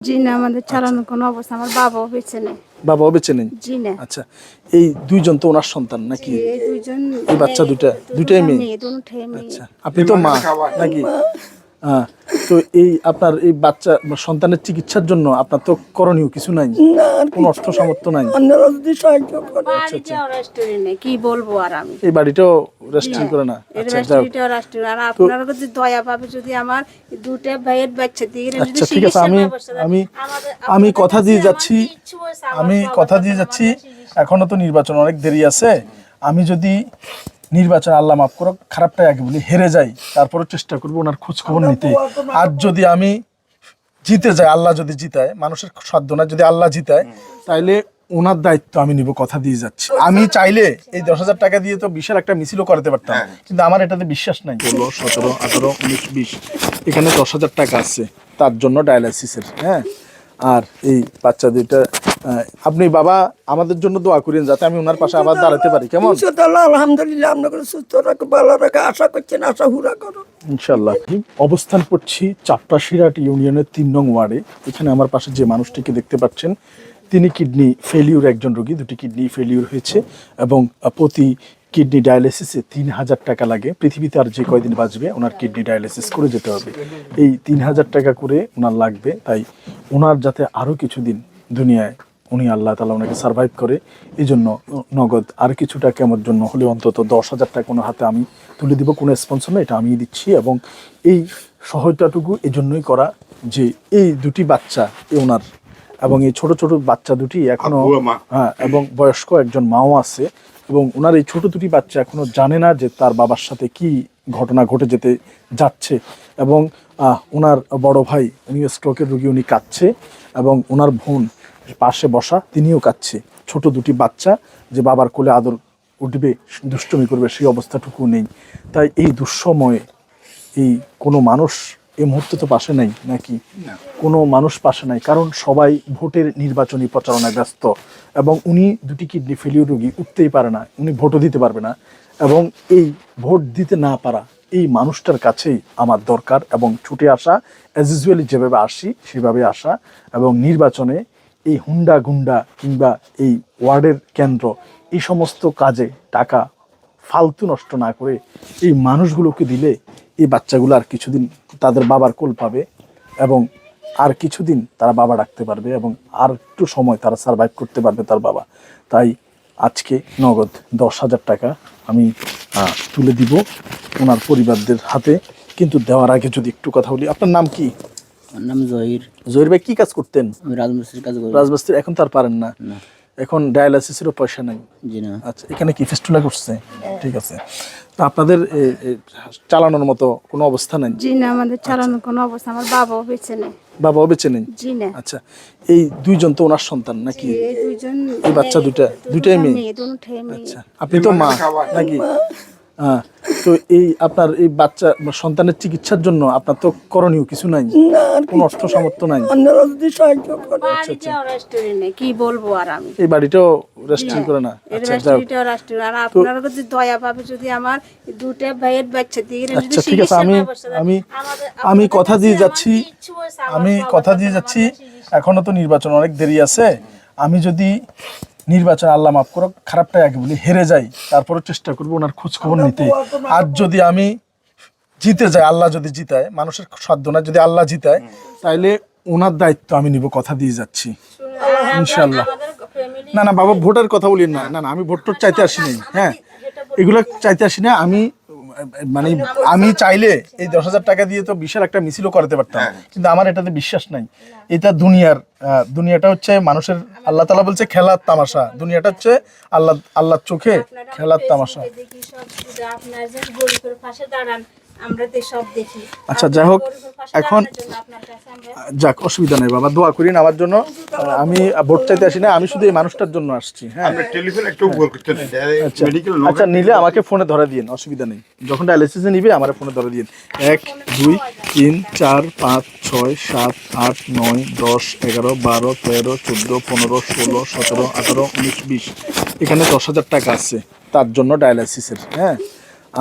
জি না আমাদের চালানোর কোনো অবস্থা আমার বাবাও বেঁচে নেই। বাবাও বেঁচে নেই? জি না আচ্ছা এই দুইজন তো ওনার সন্তান নাকি? এই দুইজন এই বাচ্চা দুইটা দুইটাই মেয়ে? দুটাই মেয়ে। আচ্ছা আপনি তো মা নাকি? তো এই আপনার এই বাচ্চা সন্তানের চিকিৎসার জন্য আপনার তো করণীয় কিছু নাই? কোনো অর্থ সামর্থ্য নাই? আপনারা যদি সাহায্য করেন বাড়িটাও রেস্টুরেন্ট নেই কি বলব আর আমি? এই বাড়িটাও রেস্টুরেন্ট করে না? আচ্ছা যাও। রেস্টুরেন্টও রেস্টুরেন্ট আর আপনারা যদি দয়া পাবে যদি আমার দুটা ভাইয়ের বাচ্চা দিয়ে যদি আচ্ছা ঠিক আছে আমি আমি আমি কথা দিয়ে যাচ্ছি। আমি কথা দিয়ে যাচ্ছি। এখনও তো নির্বাচন অনেক দেরি আছে। আমি যদি নির্বাচন আল্লাহ মাফ করো খারাপটাই আগে বলি হেরে যাই তারপরে চেষ্টা করব ওনার খোঁজ খবর নিতে। আর যদি আমি জিতে যাই আল্লাহ যদি জিতায় মানুষের সাধ্য না যদি আল্লাহ জিতায় তাইলে ওনার দায়িত্ব আমি নিব কথা দিয়ে যাচ্ছি। আমি চাইলে এই দশ হাজার টাকা দিয়ে তো বিশাল একটা মিছিলও করাতে পারতাম কিন্তু আমার এটাতে বিশ্বাস নাই। ষোলো সতেরো আঠারো উনিশ বিশ এখানে দশ হাজার টাকা আছে তার জন্য ডায়ালাইসিসের হ্যাঁ। আর এই বাচ্চা দুইটা আপনি বাবা আমাদের জন্য দোয়া করেন যাতে আমি ওনার পাশে আবার দাঁড়াতে পারি। কেমন? ইনশাআল্লাহ আলহামদুলিল্লাহ আপনাকে সুস্থ রাখো ভালো রাখো আশা করছেন আশা হুরা করো। ইনশাল্লাহ অবস্থান করছি চাপড়াশিরাট ইউনিয়নের তিন নং ওয়ার্ডে। এখানে আমার পাশে যে মানুষটিকে দেখতে পাচ্ছেন তিনি কিডনি ফেলিউর একজন রোগী দুটি কিডনি ফেলিউর হয়েছে এবং প্রতি কিডনি ডায়ালিসিসে তিন হাজার টাকা লাগে। পৃথিবীতে আর যে কয়দিন বাঁচবে ওনার কিডনি ডায়ালিসিস করে যেতে হবে। এই তিন হাজার টাকা করে ওনার লাগবে তাই ওনার যাতে আরও কিছুদিন দুনিয়ায় উনি আল্লাহ তালা ওনাকে সার্ভাইভ করে। এই জন্য নগদ আর কিছু টাকা আমার জন্য হলে অন্তত দশ হাজার টাকা কোনো হাতে আমি তুলে দিব কোনো স্পন্সর না এটা আমি দিচ্ছি। এবং এই সহায়তাটুকু এই জন্যই করা যে এই দুটি বাচ্চা এ ওনার এবং এই ছোট ছোট বাচ্চা দুটি এখনও আব্বু, মা। হ্যাঁ এবং বয়স্ক একজন মাও আছে। এবং ওনার এই ছোট দুটি বাচ্চা এখনও জানে না যে তার বাবার সাথে কি ঘটনা ঘটে যেতে যাচ্ছে। এবং ওনার বড় ভাই উনি স্ট্রোকের রুগী উনি কাঁদছে। এবং ওনার বোন পাশে বসা তিনিও কাচ্ছে ছোট দুটি বাচ্চা যে বাবার কোলে আদর উঠবে দুষ্টমি করবে সেই অবস্থাটুকু নেই। তাই এই দুঃসময়ে এই কোনো মানুষ এই মুহূর্তে তো পাশে নাই নাকি? কোনো মানুষ পাশে নাই কারণ সবাই ভোটের নির্বাচনী প্রচারণায় ব্যস্ত এবং উনি দুটি কিডনি ফেলিওর রোগী উঠতেই পারে না উনি ভোটও দিতে পারবে না এবং এই ভোট দিতে না পারা এই মানুষটার কাছেই আমার দরকার এবং ছুটে আসা অ্যাজ ইউজুয়ালি যেভাবে আসি সেভাবে আসা এবং নির্বাচনে এই হুন্ডা গুন্ডা কিংবা এই ওয়ার্ডের কেন্দ্র, এই সমস্ত কাজে টাকা ফালতু নষ্ট না করে এই মানুষগুলোকে দিলে এই বাচ্চাগুলো আর কিছুদিন তাদের বাবার কোল পাবে এবং আর কিছুদিন তারা বাবা ডাকতে পারবে এবং আর একটু সময় তারা সার্ভাইভ করতে পারবে তার বাবা। তাই আজকে নগদ দশ হাজার টাকা আমি তুলে দিব ওনার পরিবারদের হাতে। কিন্তু দেওয়ার আগে যদি একটু কথা বলি, আপনার নাম কি? নাম জহির। জহির ভাই কি কাজ করতেন? আমি রাজমিস্ত্রির কাজ করি। রাজমিস্ত্রি এখন তার পারেন না। না। এখন ডায়ালাইসিসেরও পয়সা নাই। জি না। আচ্ছা এখানে কি ফেস্টুলা করছে? ঠিক আছে। তো আপনাদের চালানোর মতো কোনো অবস্থা নাই? জি না আমাদের চালানোর কোনো অবস্থা আমার বাবাও বেঁচে নেই। বাবাও বেঁচে নেই? জি না। আচ্ছা এই দুইজন তো ওনার সন্তান নাকি? এই দুইজন এই বাচ্চা দুইটা দুইটাই মেয়ে? মেয়ে মেয়ে। আচ্ছা আপনি তো মা নাকি? তো এই আপনার এই বাচ্চা সন্তানের চিকিৎসার জন্য আপনার তো করণীয় কিছু নাই? কোনো অর্থ সামর্থ্য নাই? যদি সাহায্য বাড়িটাও রেস্টুরেন্ট কি বলব আর আমি? এই বাড়িটাও রেস্টুরেন্ট করে না? আচ্ছা রেস্টুরেন্টও রেস্টুরেন্ট আর আপনারা যদি দয়া পাবে যদি আমার দুটা ভাইয়ের বাচ্চা দিয়ে আচ্ছা ঠিক আছে আমি আমি আমি কথা দিয়ে যাচ্ছি। আমি কথা দিয়ে যাচ্ছি। এখনও তো নির্বাচন অনেক দেরি আছে। আমি যদি নির্বাচন আল্লাহ মাফ করো খারাপটাই আগে বলি হেরে যাই তারপরে চেষ্টা করব ওনার খোঁজখবর নিতে আর যদি আমি জিতে যাই আল্লাহ যদি জিতায় মানুষের সাধ্য না যদি আল্লাহ জিতায় তাইলে ওনার দায়িত্ব আমি নিব কথা দিয়ে যাচ্ছি ইনশাল্লাহ না না বাবা ভোটের কথা বলি না না না আমি ভোট টোট চাইতে আসিনি হ্যাঁ এগুলো চাইতে আসি না আমি মানে আমি চাইলে এই দশ হাজার টাকা দিয়ে তো বিশাল একটা মিছিলও করাতে পারতাম। কিন্তু আমার এটাতে বিশ্বাস নাই। এটা দুনিয়ার দুনিয়াটা হচ্ছে মানুষের আল্লাহ তালা বলছে খেলার তামাশা। দুনিয়াটা হচ্ছে আল্লাহ আল্লাহর চোখে খেলার তামাশা। আমরা তো সব দেখি। আচ্ছা যাই হোক এখন দাঁড়ানোর জন্য আপনার কাছে আমরা যাক অসুবিধা নেই বাবা দোয়া করিন আমার জন্য। আমি ভোট চাইতে আসি না আমি শুধু এই মানুষটার জন্য আসছি হ্যাঁ। করতে আচ্ছা। আচ্ছা নিলে আমাকে ফোনে ধরে দিন অসুবিধা নেই। যখন ডায়ালিসিসে নিবে আমার ফোনে ধরে দিন এক দুই তিন চার পাঁচ ছয় সাত আট নয় দশ এগারো বারো তেরো চোদ্দ পনেরো ষোলো সতেরো আঠারো উনিশ বিশ। এখানে দশ হাজার টাকা আছে তার জন্য ডায়ালিসিসের হ্যাঁ।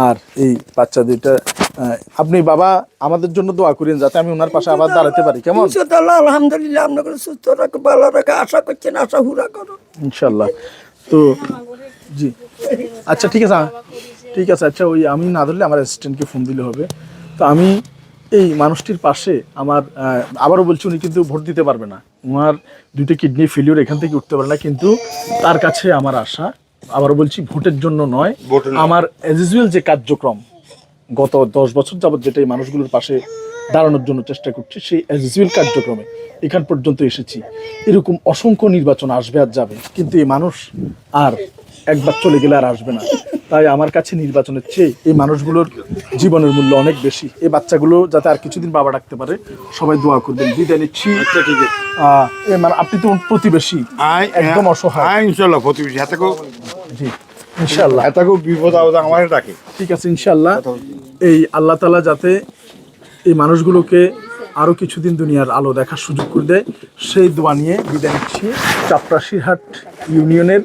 আর এই বাচ্চা দুইটা আপনি বাবা আমাদের জন্য দোয়া করেন যাতে আমি ওনার পাশে আবার দাঁড়াতে পারি। কেমন? আলহামদুলিল্লাহ আপনাকে সুস্থ রাখো ভালো রাখো আশা করছেন আশা হুরা করো। ইনশাল্লাহ তো জি। আচ্ছা ঠিক আছে ঠিক আছে আচ্ছা ওই আমি না ধরলে আমার অ্যাসিস্ট্যান্টকে ফোন দিলে হবে। তো আমি এই মানুষটির পাশে আমার আবারও বলছি উনি কিন্তু ভোট দিতে পারবে না। ওনার দুইটা কিডনি ফেলিওর এখান থেকে উঠতে পারে না কিন্তু তার কাছে আমার আশা আবারও বলছি ভোটের জন্য নয় আমার অ্যাজ ইউজুয়াল যে কার্যক্রম গত দশ বছর যাবত যেটা এই মানুষগুলোর পাশে দাঁড়ানোর জন্য চেষ্টা করছি সেই অ্যাজ ইউজুয়াল কার্যক্রমে এখান পর্যন্ত এসেছি। এরকম অসংখ্য নির্বাচন আসবে আর যাবে কিন্তু এই মানুষ আর একবার চলে গেলে আর আসবে না। তাই আমার কাছে নির্বাচনের চেয়ে এই মানুষগুলোর জীবনের মূল্য অনেক বেশি। এই বাচ্চাগুলো যাতে আর কিছুদিন বাবা ডাকতে পারে সবাই দোয়া করবেন বিদায় নিচ্ছি। এ মানে আপনি তো প্রতিবেশী আই একদম অসহায়। ইনশাল্লাহ প্রতিবেশী। এতকেও জি ইনশাল্লাহ এতকেও বিপদ আপদ আমার ডাকে। ঠিক আছে ইনশাল্লাহ এই আল্লাহ তালা যাতে এই মানুষগুলোকে আরও কিছুদিন দুনিয়ার আলো দেখার সুযোগ করে দেয় সেই দোয়া নিয়ে বিদায় নিচ্ছি। চাপরাশিহাট ইউনিয়নের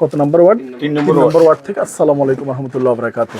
কত নম্বর ওয়ার্ড? তিন নম্বর ওয়ার্ড থেকে আসসালামু আলাইকুম রহমতুল্লাহ বরাকাত